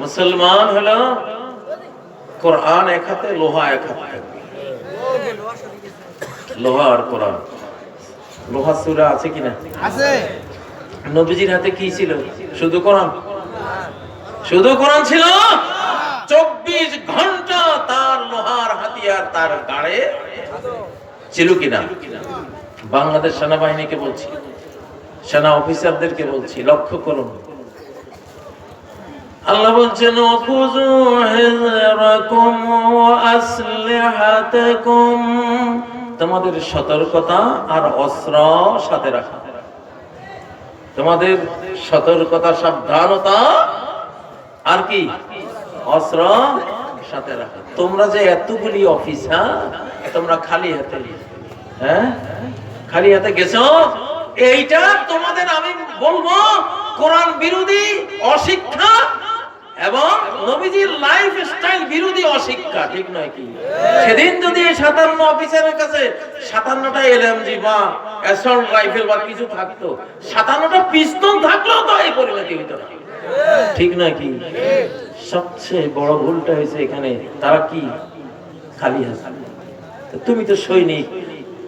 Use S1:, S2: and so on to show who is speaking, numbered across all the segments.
S1: মুসলমান হলো কোরআন এক হাতে লোহা এক হাতে লোহা আর কোরআন লোহা সুরা আছে কিনা
S2: আছে
S1: নবীজির হাতে কি ছিল শুধু কোরআন শুধু কোরআন ছিল চব্বিশ ঘণ্টা তার লোহার হাতিয়ার তার গাড়ে ছিল কিনা বাংলাদেশ সেনাবাহিনীকে বলছি সেনা অফিসারদেরকে বলছি লক্ষ্য করুন আল্লাহ বলছেন "ওয়াখুযু হিযরাকুম ওয়া আসলিহাতাকুম। তোমাদের সতর্কতা আর অস্ত্র সাথে রাখা। তোমাদের সতর্কতা, সাবধানতা আর কি? অস্ত্র সাথে রাখা। তোমরা যে এতগুলি অফিসার, তোমরা খালি হাতে হ্যাঁ? খালি হাতে গেছো? এইটা তোমাদের আমি বলব, কোরআন বিরোধী, অশিক্ষা এবং নবীজির বিরোধী অশিক্ষা, ঠিক নয় কি? সেদিন যদি সাতান্ন অফিসারের কাছে সাতান্নটা এলএমজি বা রাইফেল বা কিছু থাকতো, সাতান্নটা থাকলেও হইতো ঠিক সবচেয়ে বড় ভুলটা হয়েছে এখানে, তারা কি? খালি হাতে তুমি তো সৈনিক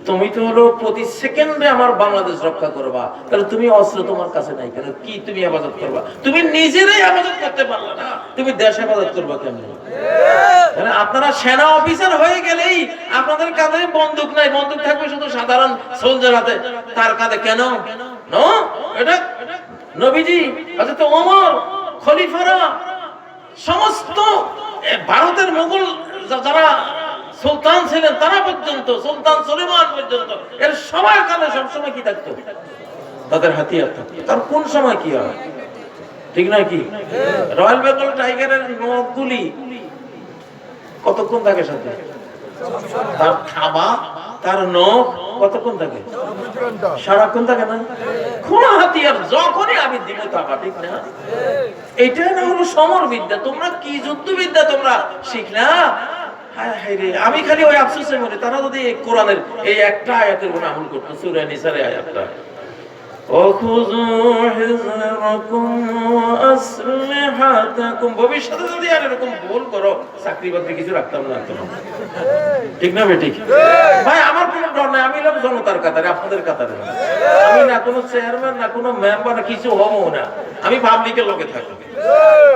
S1: তুমি তো হলো প্রতি সেকেন্ডে আমার বাংলাদেশ রক্ষা করবা। তাহলে তুমি অস্ত্র তোমার কাছে নাই কেন? কি তুমি আবাদত করবা? তুমি নিজেরাই আবাদত করতে পারলা না। তুমি দেশ আবাদত করবা কেমন? তাহলে আপনারা সেনা অফিসার হয়ে গেলেই আপনাদের কাঁধে বন্দুক নাই। বন্দুক থাকবে শুধু সাধারণ সোলজার হাতে। তার কাঁধে কেন? এটা নবীজি, হযরত ওমর, খলিফারা, সমস্ত ভারতের মুঘল যারা সুলতান ছিলেন তারা পর্যন্ত, সুলতান সুলেমান পর্যন্ত। এর সবার কালে সবসময় কি থাকতো? তাদের হাতিয়ার থাকতো। তার কোন সময় কি হয়? ঠিক নয় কি? রয়্যাল বেঙ্গল টাইগারের নখগুলি কতক্ষণ থাকে সাথে? তার খাবা, তার নখ কতক্ষণ থাকে? সারাক্ষণ থাকে না? কোন হাতিয়ার যখনই আমি দিব তাকা ঠিক না? এটাই না হলো সমর বিদ্যা তোমরা কি যুদ্ধ বিদ্যা তোমরা শিখলা? আমি খালি ওই আফসোস মনে তারা যদি কোরআনের এই একটা আয়াতের কোন আমল করতো সুরা নিসারে আয়াতটা। ভবিষ্যতে যদি আর এরকম ভুল করো চাকরি বাকরি কিছু রাখতাম না ঠিক না ভাই আমার নাই আমি লোক জনতার কাতারে আপনাদের কাতারে না। আমি না কোনো চেয়ারম্যান না কোনো মেম্বার কিছু হব না। আমি পাবলিকের লোকে থাকি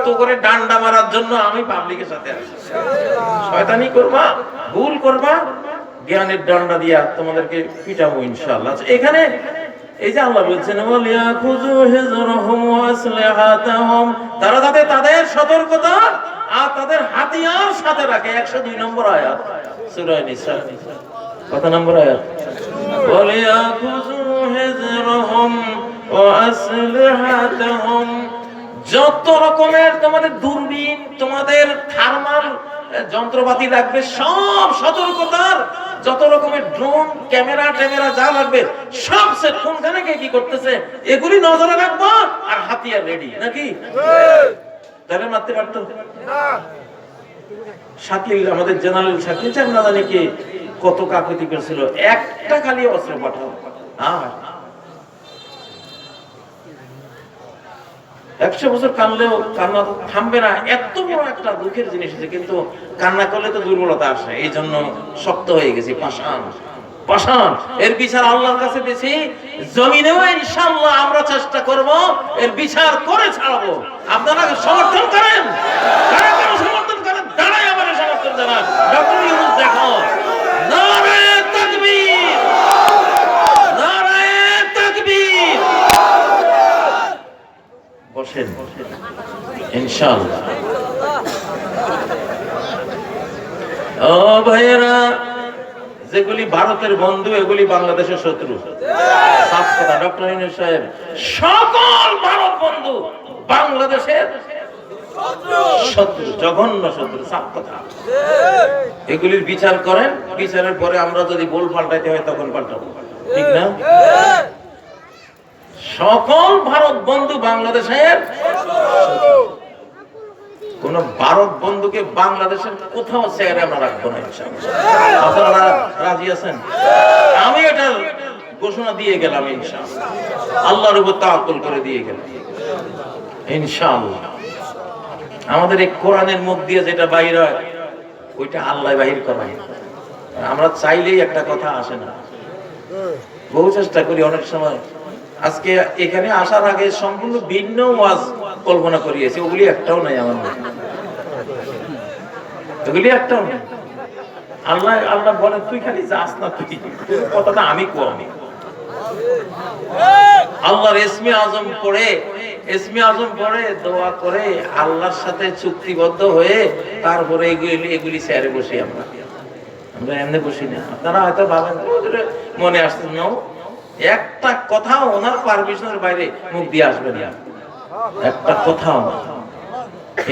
S1: তো করে ডান্ডা মারার জন্য আমি পাবলিকের সাথে আছি। শয়তানি করবা ভুল করবা জ্ঞানের ডান্ডা দিয়া তোমাদেরকে পিটাবো ইনশাআল্লাহ। আচ্ছা, এখানে এই যে আল্লাহ বলছেন তারা যাতে তাদের সতর্কতা আর তাদের হাতিয়ার সাথে রাখে 102 নম্বর আয়াত সূরা নিসা। কত নম্বর আয়াত যত রকমের তোমাদের দূরবীন তোমাদের থার্মাল যন্ত্রপাতি লাগবে সব সতর্কতার যত রকমের ড্রোন ক্যামেরা ট্যামেরা যা লাগবে সব সেট কোনখানে কে কি করতেছে এগুলি নজরে রাখব আর হাতিয়ার রেডি নাকি? তাহলে মারতে পারতো। শাকিল আমাদের জেনারেল শাকিল চান না জানি কি? কত কাকুতি করেছিল একটা খালি অস্ত্র পাঠাও। একশো বছর কানলেও কান্না থামবে না। এত বড় একটা দুঃখের জিনিস আছে কিন্তু কান্না করলে তো দুর্বলতা আসে। এই জন্য শক্ত হয়ে গেছি, পাষাণ। পাষাণ। এর বিচার আল্লাহর কাছে দিছি জমিনেও ইনশাআল্লাহ আমরা চেষ্টা করব, এর বিচার করে ছাড়বো। আপনারা সমর্থন করেন কারা কারা সমর্থন করেন দাঁড়াই আমার সমর্থন জানান ডক্টর ইউনুস দেখো নারায়ে তাকবীর নারায়ে তাকবীর বসেন ও ভাইয়েরা, যেগুলি ভারতের বন্ধু, এগুলি বাংলাদেশের শত্রু। ডক্টর সাহেব, সকল ভারত বন্ধু বাংলাদেশের শত্রু, জঘন্য শত্রু কথা এগুলির বিচার করেন, বিচারের পরে আমরা যদি পাল্টাইতে হয়, তখন সকল ভারত বন্ধু বাংলাদেশের কোন ভারত বন্ধুকে বাংলাদেশের কোথাও চেয়ারে আমরা রাখব না। আপনারা রাজি আছেন? আমি এটা ঘোষণা দিয়ে গেলাম, ইনশাআল্লাহ। আল্লাহর উপর তাওয়াক্কুল করে দিয়ে গেলাম, ইনশাআল্লাহ। আমাদের এই কোরআনের মুখ দিয়ে যেটা বাইর হয়, ওইটা আল্লাহ বাহির করায়। আমরা চাইলেই একটা কথা আসে না। বহু চেষ্টা করি অনেক সময়। আজকে এখানে আসার আগে সম্পূর্ণ ভিন্ন ওয়াজ কল্পনা করিয়েছি, ওগুলি একটাও নাই আমার মধ্যে। ওগুলি একটাও নাই। আল্লাহ আল্লাহ বলে তুই খালি যাস না তুই। কথাটা আমি কমি আল্লাহর ইসমি আজম পড়ে, ইসমি আজম পড়ে, দোয়া করে আল্লাহর সাথে চুক্তিবদ্ধ হয়ে তারপরে এগুলি এগুলি স্যারে বসি আমরা। আমরা এমনি বসি না। আপনারা হয়তো ভাবেন মনে আসছে। না একটা কথা ওনার পারমিশনের বাইরে মুখ দিয়ে আসবে না। একটা কথাও না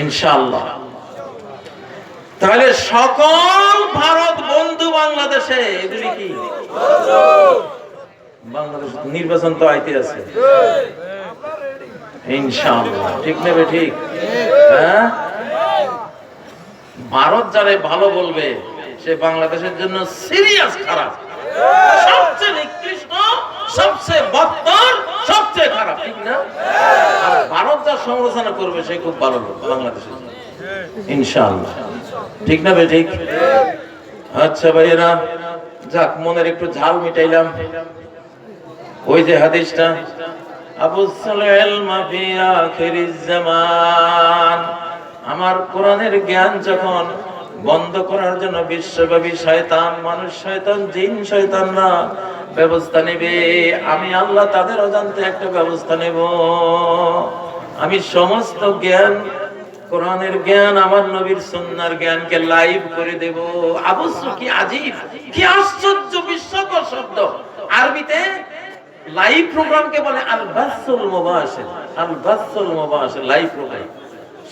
S1: ইনশাআল্লাহ। তাহলে সকল ভারত বন্ধু বাংলাদেশে কি? বাংলাদেশ নির্বাচন তো আইতে আছে। ঠিক নেবে ঠিক? হ্যাঁ? ভারত যারে ভালো বলবে, সে বাংলাদেশের জন্য সিরিয়াস খারাপ। সবচেয়ে নিকৃষ্ট, সবচেয়ে সবচেয়ে খারাপ, ঠিক না? আর ভারত যা সমালোচনা করবে, সে খুব ভালো ঠিক না ঠিক? আচ্ছা ভাইয়েরা, যাক, মনের একটু ঝাল মিটাইলাম। ওই যে হাদিসটা, আবু জামান। আমার কোরআনের জ্ঞান যখন বন্ধ করার জন্য বিশ্বব্যাপী শয়তান, মানুষ শয়তান, জিন শয়তানরা ব্যবস্থা নেবে। আমি আল্লাহ তাদের অজান্তে একটা ব্যবস্থা নেব। আমি সমস্ত জ্ঞান, কোরআনের জ্ঞান, আমার নবীর সুন্নার জ্ঞানকে লাইভ করে দেব। অবশ্য কি আজিব, কি আশ্চর্য বিস্ময়কর শব্দ। আরবিতে লাইভ প্রোগ্রামকে বলে আল বাসুল মুবাশির আল বাসুল মুবাশির, লাইভ প্রোগ্রাম।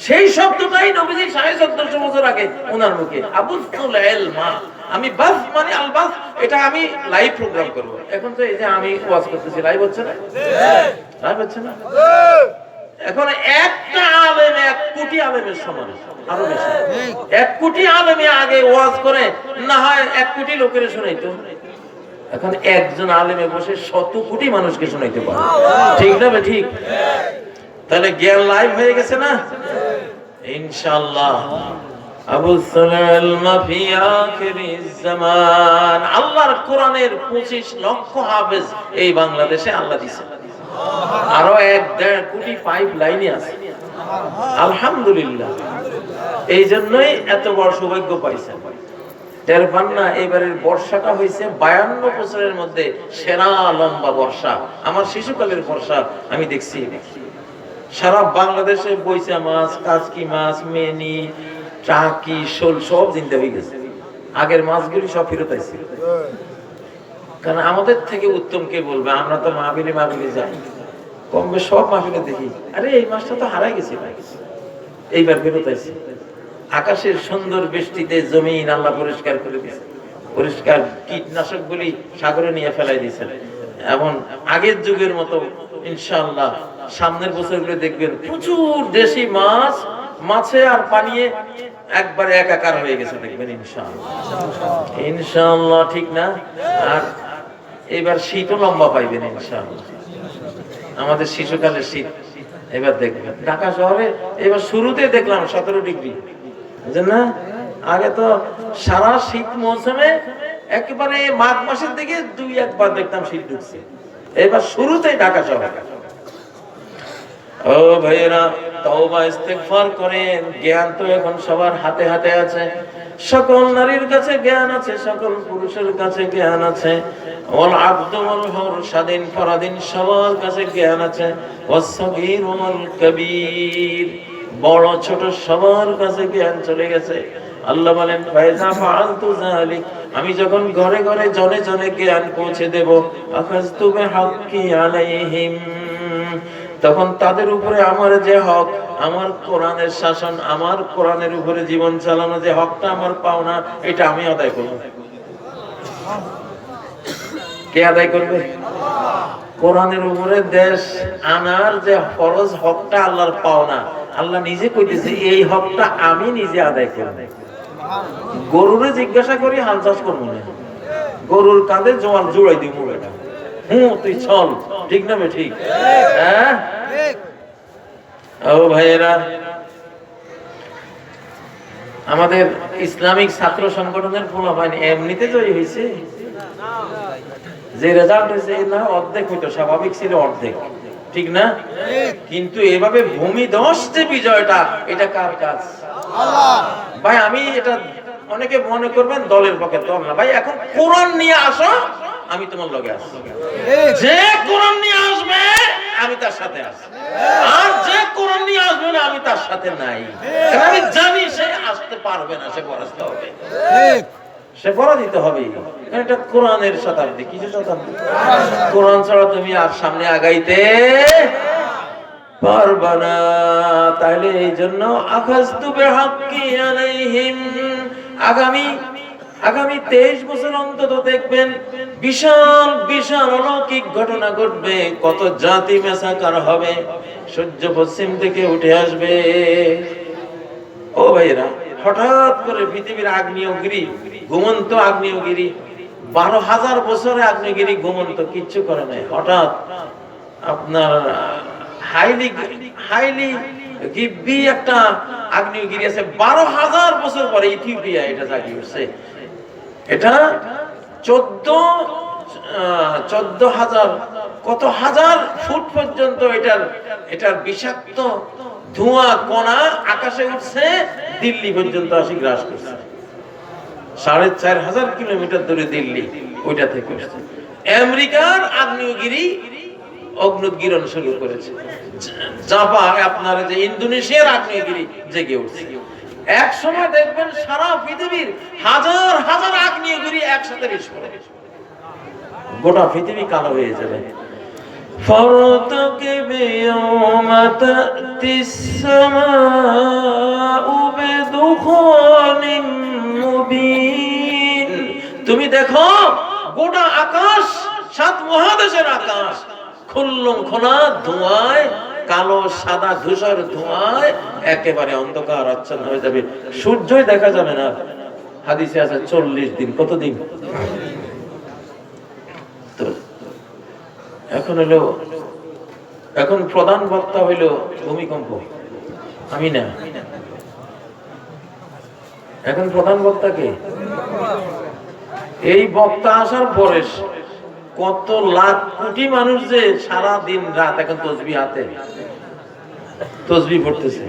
S1: সেই শব্দটাই নবীজি সাড়ে চোদ্দশো বছর আগে ওনার মুখে। আবুসুল ইলমা। আমি বাস মানে আল বাস, এটা আমি লাইভ প্রোগ্রাম করব। এখন তো এই যে আমি ওয়াজ করতেছি লাইভ হচ্ছে না? লাইভ হচ্ছে না? এখন একটা আলেম এক কোটি আলেমের সমান, আরও বেশি। এক কোটি আলেমে আগে ওয়াজ করে, না হয় এক কোটি লোকের শোনাইতো। এখন একজন আলেমে বসে শত কোটি মানুষকে শোনাইতে পারে। ঠিক না ঠিক? তাহলে জ্ঞান লাইভ হয়ে গেছে না? ইনশাআল্লাহ। আবু সুলাইল মাফি আখিরিজ জামান। আল্লাহর কোরআনের 25 লক্ষ হাফেজ এই বাংলাদেশে আল্লাহ দিয়েছে আরও এক দেড় কোটি পাইপ লাইনে আছে। আলহামদুলিল্লাহ। এই জন্যই এত বড় সৌভাগ্য পাইছে। টের পান না এবারের বর্ষাটা হয়েছে বায়ান্ন বছরের মধ্যে সেরা লম্বা বর্ষা। আমার শিশুকালের বর্ষা আমি দেখছি। সারা বাংলাদেশে বইসা মাছ কাজকি মাছ, মেনি টাকি শোল, সব জিনতে হয়ে গেছে। আগের মাছগুলি সব ফেরত আইছে। কারণ আমাদের থেকে উত্তম কে বলবে? আমরা তো মাহবিলে মাহবিলে যাই। কমবে সব মাহবিলে দেখি। আরে, এই মাছটা তো হারাই গেছে এইবার ফেরত আইছে। আকাশের সুন্দর বৃষ্টিতে জমিন আল্লাহ পরিষ্কার করে দিয়েছে। পরিষ্কার কীটনাশক গুলি সাগরে নিয়ে ফেলাই দিয়েছেন। এবং আগের যুগের মতো ইনশাআল্লাহ সামনের বছরগুলো দেখবেন প্রচুর দেশি মাছ, মাছে আর পানিয়ে একবারে একাকার হয়ে গেছে দেখবেন, ইনশাআল্লাহ। ইনশাআল্লাহ, ঠিক না? আর এবার শীতও লম্বা পাইবেন, ইনশাআল্লাহ। আমাদের শিশুকালের শীত, এবার দেখবেন। ঢাকা শহরে এবার শুরুতে দেখলাম সতেরো ডিগ্রি, বুঝলেন না? আগে তো সারা শীত মৌসুমে একেবারে মাঘ মাসের দিকে দুই, একবার দেখতাম শীত ঢুকছে। এবার শুরুতেই ঢাকা শহরে। ও ভাইয়েরা, তওবা ইস্তেগফার করেন, জ্ঞান তো এখন সবার হাতে হাতে আছে। সকল নারীর কাছে জ্ঞান আছে, সকল পুরুষের কাছে জ্ঞান আছে। হুর স্বাধীন পরাধীন সবার কাছে জ্ঞান আছে। ওয়াসগীর বড় ছোট সবার কাছে জ্ঞান চলে গেছে। আল্লাহ বলেন ফায়জা ফাআলতু যালিক আমি যখন ঘরে ঘরে জনে জনে জ্ঞান পৌঁছে দেব, আখাযতু বিহাক্কি আলাইহিম তখন তাদের উপরে আমার যে হক, আমার কোরআনের শাসন, আমার কোরআনের উপরে জীবন চালানো যে হকটা আমার পাওনা, এটা আমি আদায় করব। কে আদায় করবে? কোরআনের উপরে দেশ আনার যে ফরজ হকটা আল্লাহর পাওনা, আল্লাহ নিজে কইতেছে, এই হকটা আমি নিজে আদায় করব। গরুরে জিজ্ঞাসা করি, হাল চাষ করব না? গরুর কাঁধে জোয়াল জুড়াই দিব এটা। হুঁ তুই চল। ঠিক না ঠিক? হ্যাঁ? ও ভাইয়েরা আমাদের ইসলামিক ছাত্র সংগঠনের ফলাফল এমনিতে জয়ী হয়েছে। যে রেজাল্ট হয়েছে না অর্ধেক হইতো স্বাভাবিক ছিল অর্ধেক। ঠিক না? কিন্তু এভাবে ভূমি দশ যে বিজয়টা এটা কার কাজ? ভাই আমি এটা অনেকে মনে করবেন দলের পক্ষে দল না। ভাই এখন কোরআন নিয়ে আসো। আমি তোমার লগে আসি যে কোরআন নিয়ে আসবে আমি তার সাথে আসি আর যে কোরআন নিয়ে আসবে না আমি তার সাথে নাই। আমি জানি সে আসতে পারবে না সে পরাস্ত হবে। সে পরাজিত হবে। এটা কোরআনের শতাব্দী। কিছু শতাব্দী? কোরআন ছাড়া তুমি আর সামনে আগাইতে পারবা না। তাহলে এই জন্য আখাস্তু বিহাক্কি আলাইহিম। আগামী আগামী তেইশ বছর অন্তত দেখবেন বিশাল বিশাল অলৌকিক ঘটনা ঘটবে। কত জাতি মেসাকার হবে। সূর্য পশ্চিম থেকে উঠে আসবে। ও ভাইরা হঠাৎ করে পৃথিবীর আগ্নেয়গিরি, ঘুমন্ত আগ্নেয়গিরি, বারো হাজার বছরে আগ্নেয়গিরি ঘুমন্ত, কিচ্ছু করে নাই। হঠাৎ আপনার হাইলি হাইলি গিব্বি একটা আগ্নেয়গিরি আছে। বারো হাজার বছর পরে ইথিওপিয়া এটা জাগিয়ে উঠছে। এটা চোদ্দ চোদ্দ হাজার, কত হাজার ফুট পর্যন্ত এটার এটার বিষাক্ত ধোঁয়া, কণা আকাশে উঠছে, দিল্লি পর্যন্ত আসি, গ্রাস করছে। সাড়ে চার হাজার কিলোমিটার দূরে দিল্লি, ওইটা থেকে উঠছে আমেরিকার আগ্নেয়গিরি অগ্নুদ্গিরণ শুরু করেছে। জাপান, আপনার যে ইন্দোনেশিয়ার আগ্নেয়গিরি জেগে উঠছে। এক সময় দেখবেন সারা পৃথিবীর হাজার হাজার আগ্নেয়গিরি একসাথে বিস্ফোরণ গোটা পৃথিবী কালো হয়ে যাবে فارتقب يوم تأتي السماء بدخان مبين তুমি দেখো গোটা আকাশ সাত মহাদেশের আকাশ খুল্লম খোলা ধোঁয়ায় কালো, সাদা ধূসর ধোঁয়ায় একেবারে অন্ধকার, আচ্ছন্ন হয়ে যাবে। সূর্যই দেখা যাবে না। হাদিসে আছে চল্লিশ দিন। কতদিন? এখন হলো, এখন প্রধান বক্তা হইল ভূমিকম্প। আমি না। এখন প্রধান বক্তা কে? এই বক্তা আসার পরে কত লাখ কোটি মানুষ যে সারা দিন রাত এখন তসবি হাতে তসবি পড়তেছে।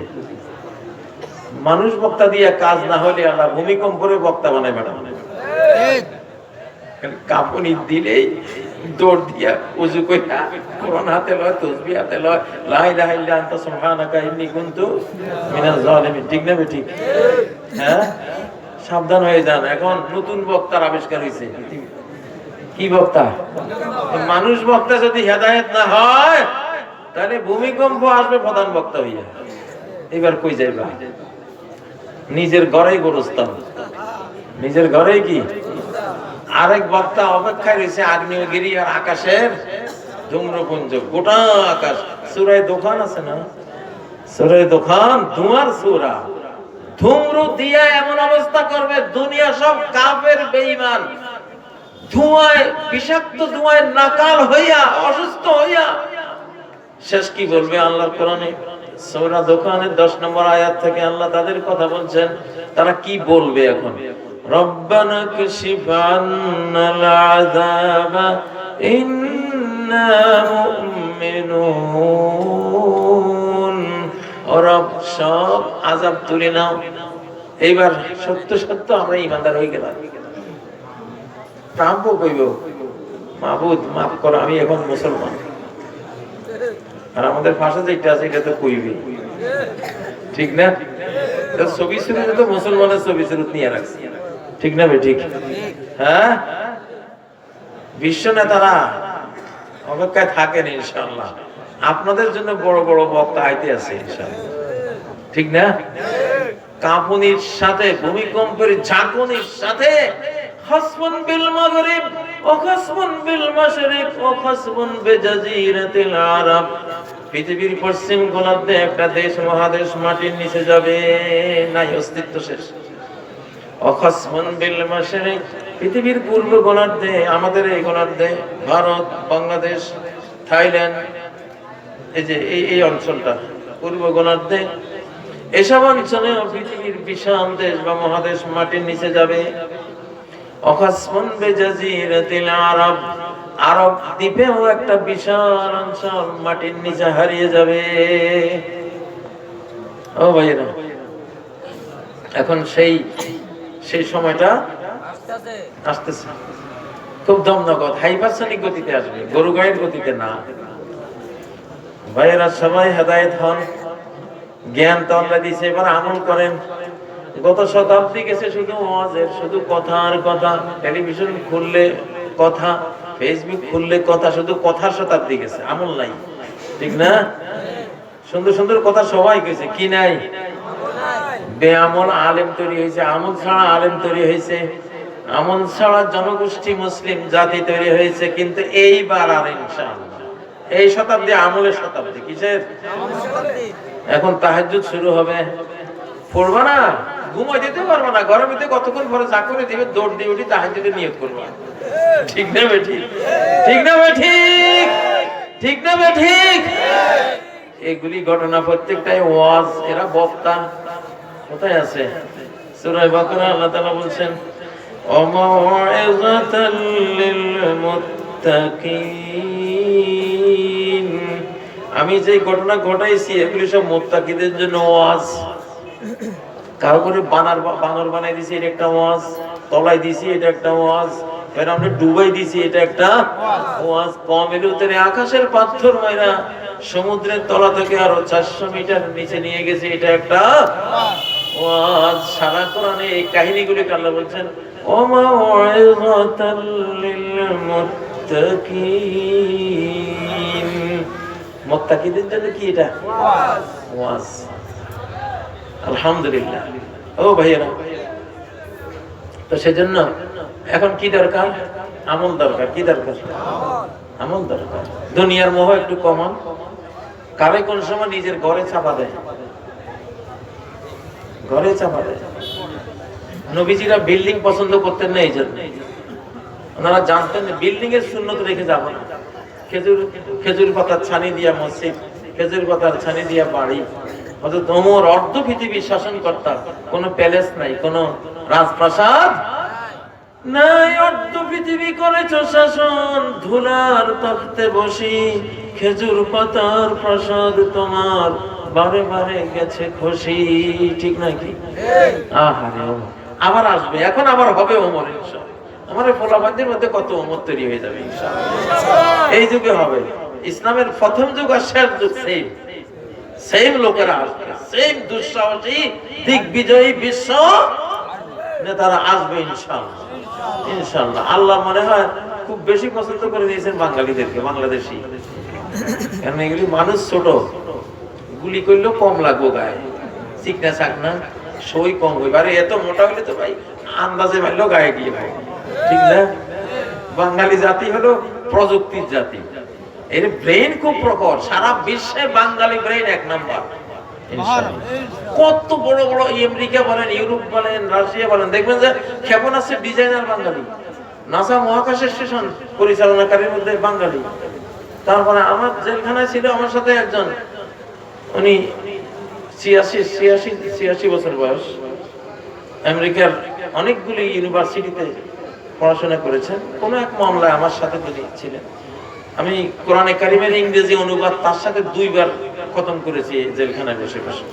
S1: মানুষ বক্তা দিয়ে কাজ না হলে আল্লাহ ভূমিকম্পরে বক্তা বানায় ম্যাডাম কাপড়ি দিলেই দৌড় দিয়া উজু কইরা কোরআন হাতে লয় তসবি হাতে লয় লা ইলাহা ইল্লা আনতা সুবহানাকা ইন্নী কুনতু মিনাজ জালিমিন। ঠিক না ঠিক হ্যাঁ? সাবধান হয়ে যান। এখন নতুন বক্তার আবিষ্কার হয়েছে কি বক্তা? মানুষ বক্তা যদি হেদায়েত না হয় তাহলে ভূমিকম্প আসবে প্রধান বক্তা হইয়া। এবার কই যাইবা? নিজের ঘরেই গোরস্থান। নিজের ঘরেই কি? আরেক বক্তা অপেক্ষায় রয়েছে আগ্নেয়গিরি আর আকাশের ধূম্রপুঞ্জ। গোটা আকাশ। সুরায় দোকান আছে না? সুরায় দোকান, ধোঁয়ার সুরা। ধূম্র দিয়া এমন অবস্থা করবে, দুনিয়া সব কাপের বেইমান ধোঁয়ায়, বিষাক্ত ধোঁয়ায় নাকাল হইয়া, অসুস্থ হইয়া শেষ কি বলবে আল্লাহর কোরআনে? সৌরা দোকানের দশ নম্বর আয়াত থেকে আল্লাহ তাদের কথা বলছেন, তারা কি বলবে এখন? রব্বানা কশিফ আন্নাল আযাবা ইন্না মুমিনুন। ও সব আযাব তুলে নাও। এইবার সত্য সত্য আমরা ইমানদার হয়ে গেলাম। প্রাম্য কইব মাহবুদ মাফ করো, আমি এখন মুসলমান। আর আমাদের ভাষা যেটা আছে, এটা তো কইবে। ঠিক না? ছবি শুরুতে তো মুসলমানের ছবি শুরুত নিয়ে ঠিক না বে ঠিক? হ্যাঁ? বিশ্ব নেতারা অপেক্ষায় থাকেন ইনশাল্লাহ আপনাদের জন্য বড় বড় বক্তা আইতে আছে ঠিক না? কাঁপুনির সাথে, ভূমিকম্পের ঝাঁকুনির সাথে খসমুন বিল মাশরিক ও খসমুন বিজাজিরাতিল আরব। পৃথিবীর পশ্চিম গোলার্ধে একটা দেশ, মহাদেশ, মাটির নিচে যাবে, নাই অস্তিত্ব শেষ। অখসমুন বিল মাশরিক পৃথিবীর পূর্ব গোলার্ধে, আমাদের এই গোলার্ধে, ভারত, বাংলাদেশ, থাইল্যান্ড, এই যে, এই এই অঞ্চলটা, পূর্ব গোলার্ধে, এসব অঞ্চলে পৃথিবীর বিশাল দেশ বা মহাদেশ মাটির নিচে যাবে। অকাসমন বেজাজিরাতিল আরব। আরব দ্বীপেও একটা বিশাল অঞ্চল মাটির নিচে হারিয়ে যাবে। ও ভাইরা এখন সেই সেই সময়টা আসতেছে। খুব দমনগত হাইপারসনিক গতিতে আসবে, গরু গাড়ির গতিতে না। ভাইয়েরা, সবাই হেদায়েত হন। জ্ঞান তো আল্লাহ দিয়েছে, এবার আমল করেন। গত শতাব্দী গেছে শুধু ওয়াজের শুধু কথা আর কথা। টেলিভিশন খুললে কথা ফেসবুক খুললে কথা শুধু কথার শতাব্দী গেছে আমল নাই। ঠিক না? সুন্দর সুন্দর কথা সবাই কইছে কি নাই? বেআমল আলেম তৈরি হয়েছে আমল ছাড়া আলেম তৈরি হয়েছে আমল ছাড়া জনগোষ্ঠী মুসলিম জাতি তৈরি হয়েছে কিন্তু এইবার আর ইনশাআল্লাহ। এই শতাব্দী আমলের শতাব্দী কিসের? এখন তাহাজ্জুদ শুরু হবে। পড়বা না ঘুমাই দিতে পারবো না গরমে তো কতক্ষণ পরে যা করে দিবে দৌড় দিয়ে উঠি তাহাজ্জুদে নিয়ত করবো ঠিক না বে ঠিক ঠিক না বে ঠিক ঠিক না বে ঠিক এগুলি ঘটনা প্রত্যেকটাই ওয়াজ এরা বক্তা কোথায় আছে সূরা বাকারা আল্লাহ তাআলা বলছেন وموعظة للمتقين আমি যে ঘটনা ঘটাইছি এগুলি সব মোত্তাকিদের জন্য ওয়াজ কারও করে বানার বানর বানাই দিছি এটা একটা ওয়াজ। তলায় দিছি এটা একটা ওয়াজ। ফের আমরা ডুবাই দিছি এটা একটা ওয়াজ। কম এলে উত্তরে আকাশের পাথর মাইরা সমুদ্রের তলা থেকে আরও চারশো মিটার নিচে নিয়ে গেছে এটা একটা ওয়াজ। সারা কোরআনে এই কাহিনীগুলি আল্লাহ বলছেন ওমা ওয়াইযাতাল লিল মুত্তাকিন মুত্তাকিদের জন্য কি এটা? ওয়াজ। আলহামদুলিল্লাহ। ও ভাইয়েরা, তো সেজন্য এখন কি দরকার? আমল দরকার, কি দরকার? আমল দরকার। দুনিয়ার মোহ একটু কমান। কারে কোন সময় নিজের ঘরে চাপা দেয়? ঘরে চাপা দেয়। নবীজিরা বিল্ডিং পছন্দ করতেন না এই জন্য ওনারা জানতেন বিল্ডিং এর শূন্যত রেখে যাব না। খেজুর খেজুর পাতার ছানি দিয়া মসজিদ, খেজুর পাতার ছানি দিয়া বাড়ি। খেজুর পাতার প্রসাদ তোমার বারে বারে গেছে খুশি, ঠিক নাকি আহারে আবার আসবে, এখন আবার হবে ওমর আমার ফোলাবাদের মধ্যে কত ওমর তৈরি হয়ে যাবে এই যুগে হবে, ইসলামের প্রথম যুগ আর শেষ যুগ সেম সেম লোকেরা আসবে সেম দুঃসাহসী, দিগ্বিজয়ী বিশ্ব নেতারা আসবে ইনশাআল্লাহ। ইনশাআল্লাহ। আল্লাহ মনে হয় খুব বেশি পছন্দ করে দিয়েছেন বাঙালিদেরকে, বাংলাদেশি। কারণ এগুলি মানুষ ছোট। গুলি করলেও কম লাগবো গায়ে। চিকনা চাকনা সই কম হইবে। আরে, এত মোটা হলে তো ভাই আন্দাজে মারলেও গায়ে গিয়ে ভাই। ঠিক না? বাঙালি জাতি হলো প্রযুক্তির জাতি। এর ব্রেন খুব প্রখর। সারা বিশ্বে বাঙালি ব্রেন এক নাম্বার। কত বড় বড় আমেরিকা বলেন ইউরোপ বলেন রাশিয়া বলেন দেখবেন যে ক্ষেপণাস্ত্রের ডিজাইনার বাঙালি নাসা মহাকাশ স্টেশন পরিচালনাকারীর মধ্যে বাঙালি। তারপরে আমার জেলখানায় ছিল আমার সাথে একজন উনি ছিয়াশি ছিয়াশি ছিয়াশি বছর বয়স। আমেরিকার অনেকগুলি ইউনিভার্সিটিতে পড়াশোনা করেছেন। কোন এক মামলায় আমার সাথে তিনি ছিলেন। আমি কোরআনে কারিমের ইংরেজি অনুবাদ তার সাথে দুইবার খতম করেছি জেলখানায় বসে বসে।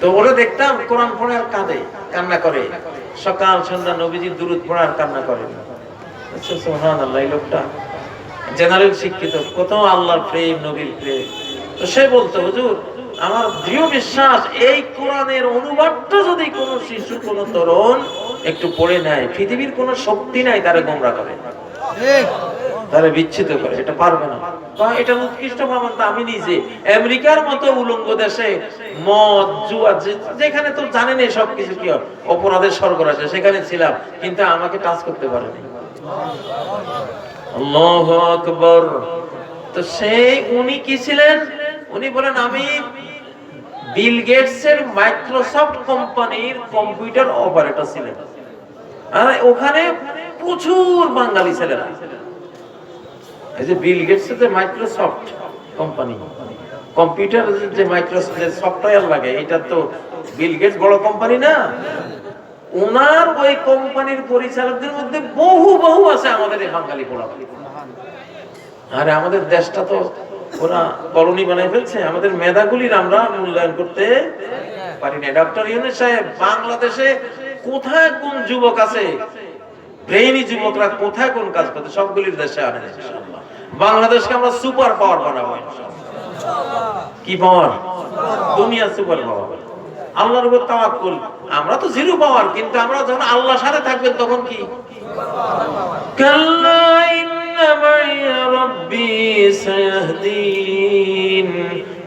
S1: তো ওরা দেখতাম কোরআন পড়ে আর কাঁদে কান্না করে। সকাল সন্ধ্যা নবীজির দুরুদ পড়ে আর কান্না করে। আচ্ছা, লোকটা জেনারেল শিক্ষিত কত আল্লাহর প্রেম নবীর প্রেম। তো সে বলতো হুজুর আমার দৃঢ় বিশ্বাস এই কোরআনের অনুবাদটা যদি কোনো শিশু কোনো তরুণ একটু পড়ে নেয় পৃথিবীর কোনো শক্তি নাই তারা গোমরা করে। তারা বিচ্ছিত করে, এটা পারবে না। এটা উৎকৃষ্ট প্রমাণ আমি নিজে। আমেরিকার মতো উলঙ্গ দেশে মদ জুয়া যেখানে তো জানেন সব কিছু কি অপরাধের স্বর্গ আছে, সেখানে ছিলাম, কিন্তু আমাকে টাচ করতে পারেনি। আল্লাহু আকবার। তো সেই উনি কি ছিলেন? উনি বলেন, আমি বিল গেটস এর মাইক্রোসফট কোম্পানির কম্পিউটার অপারেটর ছিলেন। আর ওখানে প্রচুর বাঙালি ছেলেরা। এই যে বিল গেটস এর মাইক্রোসফট কোম্পানি কম্পিউটার যে মাইক্রোসফট সফটওয়্যার লাগে। এটা তো বিল গেটস বড় কোম্পানি না। ওনার ওই কোম্পানির পরিচালকদের মধ্যে বহু বহু আছে আমাদের এই বাঙালি পোড়া আরে আমাদের দেশটা তো ওরা কলোনি বানাই ফেলছে। আমাদের মেধাগুলির আমরা মূল্যায়ন করতে পারি না। ডক্টর ইউনুস সাহেব, বাংলাদেশে কোথায় কোন যুবক আছে? ব্রেইনি যুবকরা কোথায় কোন কাজ করতে? সবগুলির দেশে আনে ইনশাআল্লাহ। বাংলাদেশকে আমরা সুপার পাওয়ার বানাবো। কি পাওয়ার? দুনিয়া সুপার পাওয়ার। আল্লাহর উপর তাওয়াক্কুল। আমরা তো জিরো পাওয়ার কিন্তু আমরা যখন আল্লাহর সাথে থাকবেন তখন কি? কাল্লা ইন্না মাইয়া রাব্বি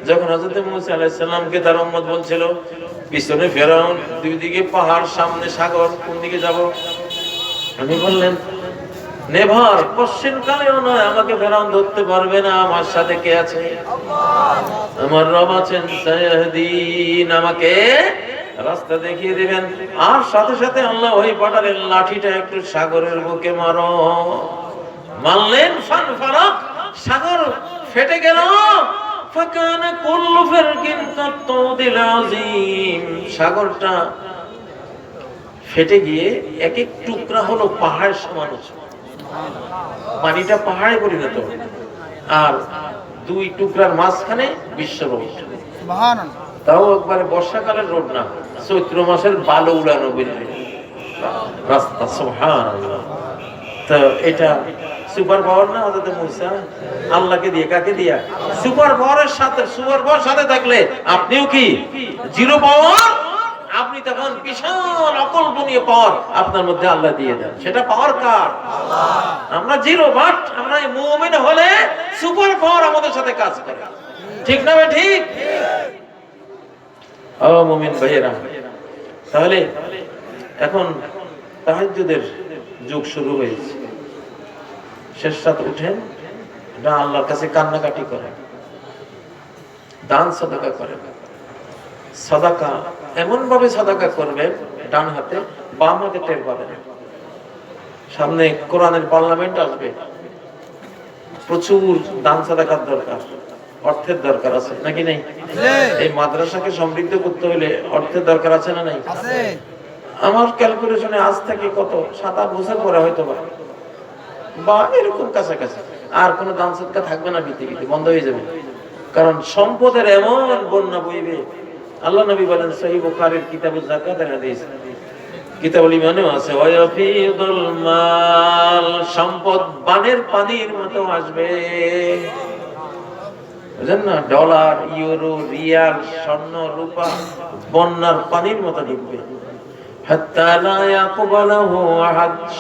S1: যখন হযরত মুসা আলাইহিস সালামকে তার উম্মত বলছিল, পিছনে ফেরাউন, দুই দিকে পাহাড়, সামনে সাগর, কোন দিকে যাব? আমি বললেন নেভার, পশ্চিম কালেও নয়, আমাকে ফেরাউন ধরতে পারবে না, আমার সাথে কে আছে? আমার রব আছেন, সায়াহদিন, আমাকে রাস্তা দেখিয়ে দিবেন। আর সাথে সাথে আল্লাহ ওই পাটারের লাঠিটা একটু সাগরের বুকে মারো। মারলেন ফান ফারাক, সাগর ফেটে গেল। ফাকান কুল্লু ফিরকিন কাত্তাউদিল আযীম। সাগরটা ফেটে গিয়ে এক এক টুকরা হলো পাহাড় সমান। পানিটা পাহাড়ে পরিণত আর দুই টুকরার মাঝখানে বিশ্ব তাও একবারে বর্ষাকালের রোড না চৈত্র মাসের বালো উড়ানো রাস্তা তো এটা সুপার পাওয়ার না হযরত মুসা? আল্লাহকে দিয়ে কাকে দিয়া? সুপার পাওয়ারের সাথে সুপার পাওয়ার সাথে থাকলে আপনিও কি? Zero power? আপনি তখন বিশাল অকল্পনীয় পাওয়ার আপনার মধ্যে আল্লাহ দিয়ে দেন। সেটা পাওয়ার কার? আমরা জিরো বাট আমরা মুমিন হলে সুপার পাওয়ার আমাদের সাথে কাজ করে। ঠিক না ভাই ঠিক? ও মুমিন ভাইয়েরা তাহলে এখন তাহাজ্জুদের যুগ শুরু হয়েছে। শেষ রাত উঠেন এটা আল্লাহর কাছে কান্নাকাটি করেন দান সদাকা করে সদাকা এমন ভাবে সাদাকা করবেন ডান হাতে বাম হাতে টের পাবে না। সামনে কোরআনের পার্লামেন্ট আসবে। প্রচুর দান সাদাকার দরকার অর্থের দরকার আছে নাকি নেই? এই মাদ্রাসাকে সমৃদ্ধ করতে হলে অর্থের দরকার আছে না নাই? আমার ক্যালকুলেশনে আজ থেকে কত সাত আট বছর পরে হয়তো বা বা এরকম কাছাকাছি। আর কোনো দান সৎকা থাকবে না পৃথিবীতে বন্ধ হয়ে যাবে। কারণ সম্পদের এমন বন্যা বইবে আল্লাহ নবী বলেন সহি বুখারীর কিতাবুল যাকাতের হাদিস। কিতাবুল ইমানেও আছে ওয়াফিদুল মাল সম্পদ বানের পানির মতো আসবে। বুঝলেন না ডলার, ইউরো, রিয়াল, স্বর্ণ, রূপা, বন্যার পানির মতো ঢুকবে।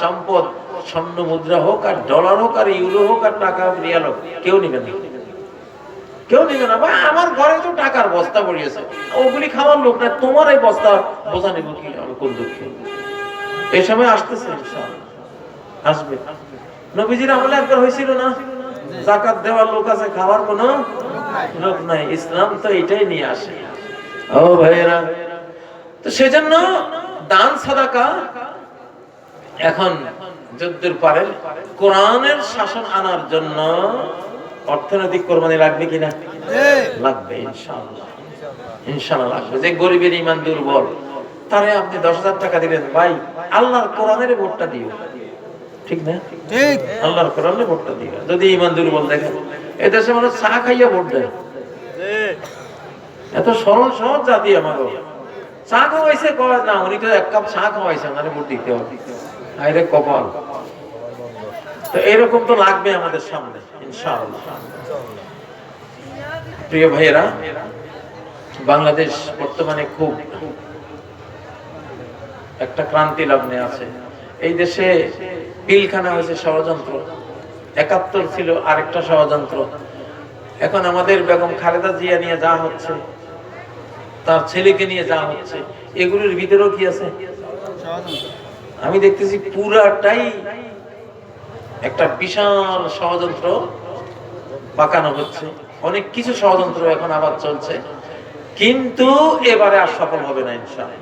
S1: সম্পদ স্বর্ণ মুদ্রা হোক আর ডলার হোক আর ইউরো হোক আর টাকা, রিয়াল হোক, কেউ নেবে না। কেউ নেবে না। ভাই, আমার ঘরে তো টাকার বস্তা পড়িয়েছে। ওগুলি খাওয়ার লোক না তোমার এই বস্তা বোঝা নেব কি আমি কোন দুঃখে? এই সময় আসতেছে আসবে। নবীজির আমলে একবার হয়েছিল না? জাকাত দেওয়ার লোক আছে, খাওয়ার লোক নাই। ইসলাম তো এটাই নিয়ে আসে। ও ভাইয়েরা, তো সেজন্য দান, সাদাকা এখন যদ্দূর পারেন, কোরআনের শাসন আনার জন্য অর্থনৈতিক কোরবানি লাগবে কিনা? লাগবে ইনশাআল্লাহ। ইনশাআল্লাহ লাগবে। যে গরিবের ইমান দুর্বল তারে আপনি দশ হাজার টাকা দিলেন ভাই আল্লাহর কোরআনের ভোটটা দিও। ঠিক না?
S2: ঠিক।
S1: আল্লাহর কোরআনে ভোটটা দিও। যদি ইমান দুর্বল দেখেন এই দেশে মানুষ চা খাইয়া ভোট দেয়। এত সরল সহজ জাতি আমাকে চা খাওয়াইছে কয় না উনি তো এক কাপ চা খাওয়াইছে ওনারে ভোট দিতে হবে। আরে কপাল। তো এরকম তো লাগবে আমাদের সামনে। প্রিয় ভাইয়েরা, বাংলাদেশ বর্তমানে খুব একটা ক্রান্তি লগ্নে আছে। এই দেশে পিলখানা হয়েছে ষড়যন্ত্র, একাত্তর ছিল আরেকটা ষড়যন্ত্র। এখন আমাদের বেগম খালেদা জিয়া নিয়ে যা হচ্ছে, তার ছেলেকে নিয়ে যা হচ্ছে, এগুলোর ভিতরেও কি আছে? আমি দেখতেছি পুরাটাই একটা বিশাল ষড়যন্ত্র পাকানো হচ্ছে। অনেক কিছু ষড়যন্ত্র এখন আবার চলছে। কিন্তু এবারে আর সফল হবে না, ইনশাআল্লাহ।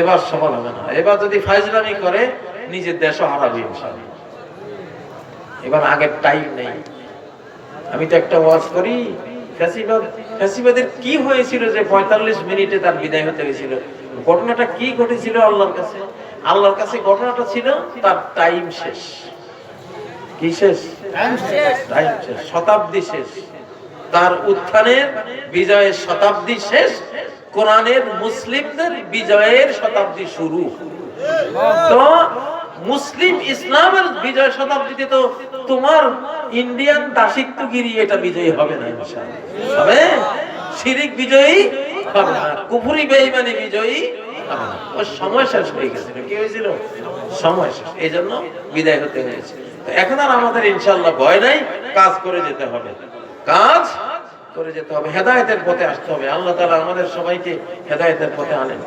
S1: এবার সফল হবে না। এবার যদি ফাইজলামি করে, নিজের দেশও হারাবে, ইনশাআল্লাহ। এবার আগের টাইম নেই। আমি তো একটা ওয়াজ করি, ফ্যাসিবাদ, ফ্যাসিবাদের কি হয়েছিল যে পঁয়তাল্লিশ মিনিটে তার বিদায় হতে হয়েছিল? ঘটনাটা কি ঘটেছিল আল্লাহর কাছে? আল্লাহর কাছে ঘটনাটা ছিল, তার টাইম শেষ। কি শেষ? শতাব্দী শেষ। তার উত্থানের বিজয়ের শতাব্দী শেষ, কোরআনের মুসলিমদের বিজয়ের শতাব্দী শুরু। তো মুসলিম ইসলামের বিজয় শতাব্দীতে তো তোমার ইন্ডিয়ান দাসিত্বগিরি এটা বিজয়ী হবে না। হবে শিরিক বিজয়ী হবে না, কুফুরি বেঈমানি বিজয়ী। ওর সময় শেষ হয়ে গেছিল কি হয়েছিল? সময় শেষ। এই জন্য বিদায় হতে হয়েছে। এখন আর আমাদের ইনশাল্লাহ ভয় নাই, কাজ করে যেতে হবে। কাজ করে যেতে হবে, হেদায়তের পথে আসতে হবে। আল্লাহ তালা আমাদের সবাইকে হেদায়তের পথে আনেন।